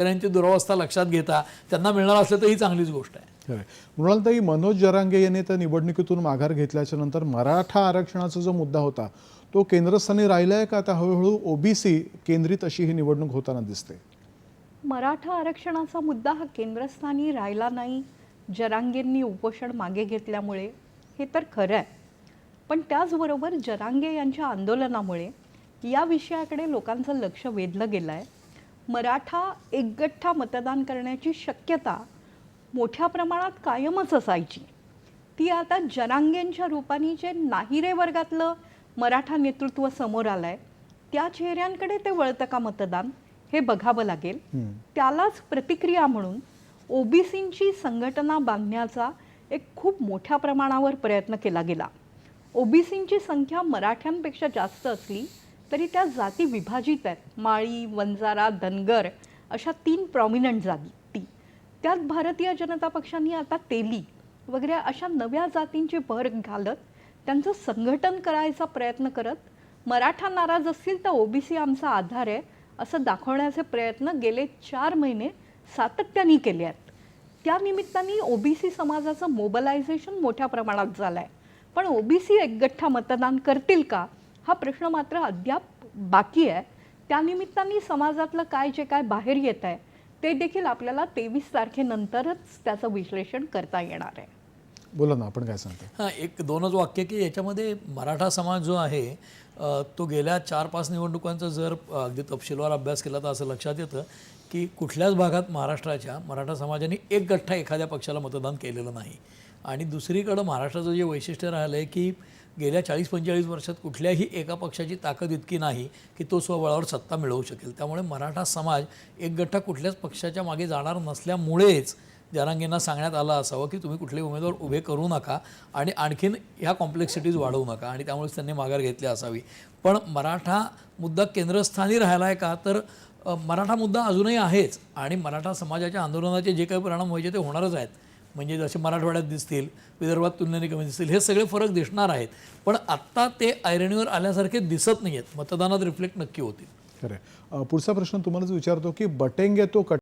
शेतकऱ्यांची दुरावस्था लक्षात घेता त्यांना मिळणार असलं तर ही चांगलीच गोष्ट आहे. मृणालताई मनोज जरांगे यांनी त्या निवडणुकीतून माघार घेतल्याच्या नंतर मराठा आरक्षणाचा जो मुद्दा होता तो केंद्रस्थानी राहिलाय का? आता हळूहळू ओबीसी केंद्रित अशी ही निवडणूक होताना दिसते. मराठा आरक्षणाचा मुद्दा हा केंद्रस्थानी राहिला नाही जरांगेंनी उपोषण मागे घेतल्यामुळे हे तर खरं आहे पण त्याचबरोबर जरांगे यांच्या आंदोलनामुळे या विषयाकडे लोकांचं लक्ष वेधलं गेलं आहे मराठा एकगठ्ठा मतदान करण्याची शक्यता मोठ्या प्रमाणात कायमच असायची. ती आता जरांगेंच्या रूपाने जे नाहिरे वर्गातलं मराठा नेतृत्व समोर आलं आहे त्या चेहऱ्यांकडे ते वळतं का मतदान हे बघावं लागेल. त्यालाच प्रतिक्रिया म्हणून ओबीसींची संघटना बांधण्याचा एक खूप मोठ्या प्रमाणावर प्रयत्न केला गेला. ओबीसींची संख्या मराठ्यांपेक्षा जास्त असली तरी त्या जाती विभाजित आहेत. माळी वंजारा धनगर अशा तीन प्रॉमिनंट जाती. त्यात भारतीय जनता पक्षांनी आता तेली वगैरे अशा नव्या जातींची भर घालत त्यांचं संघटन करायचा प्रयत्न करत मराठा नाराज असतील तर ओबीसी आमचा आधार आहे असं दाखवण्याचे प्रयत्न गेले चार महिने सातत्याने केले आहेत. त्या निमित्ताने ओबीसी समाजाचं मोबलायझेशन मोठ्या प्रमाणात झालं आहे पण ओबीसी एकगठ्ठा मतदान करतील का? हा प्रश्न मात्र अद्याप बाकी आहे. त्यानिमित्ताने समाजातलं काय जे काय बाहेर येत आहे ते देखील आपल्याला तेवीस तारखेनंतरच त्याचं विश्लेषण करता येणार आहे. बोला ना आपण काय सांगता? हां एक दोनच वाक्य की याच्यामध्ये मराठा समाज जो आहे तो गेल्या चार पाच निवडणुकांचा जर अगदी तपशीलवार अभ्यास केला तर असं लक्षात येतं की कुठल्याच भागात महाराष्ट्राच्या मराठा समाजाने एक गठ्ठा एखाद्या पक्षाला मतदान केलेलं नाही. आणि दुसरीकडं महाराष्ट्राचं जे वैशिष्ट्य राहिलं आहे की गेल्या चाळीस पंचेचाळीस वर्षात कुठल्याही एका पक्षाची ताकद इतकी नाही की तो स्वबळावर सत्ता मिळवू शकेल. त्यामुळे मराठा समाज एक गठ्ठा कुठल्याच पक्षाच्या मागे जाणार नसल्यामुळेच जरांगेंना सांगण्यात आलं असावं की तुम्ही कुठले उमेदवार उभे करू नका आणि आणखीन ह्या कॉम्प्लेक्सिटीज वाढवू नका आणि त्यामुळेच त्यांनी माघार घेतली असावी. पण मराठा मुद्दा केंद्रस्थानी राहिला आहे का? तर मराठा मुद्दा अजूनही आहेच आणि मराठा समाजाच्या आंदोलनाचे जे काही परिणाम व्हायचे ते होणारच आहेत. म्हणजे जसे मराठवाड्यात दिसतील विदर्भात तुलनेने कमी दिसतील हे सगळे फरक दिसणार आहेत. पण आत्ता ते ऐरणीवर आल्यासारखे दिसत नाही आहेत मतदानात रिफ्लेक्ट नक्की होतील. खरं पुढचा प्रश्न तुम्हालाच विचारतो की बटेंगे तो कट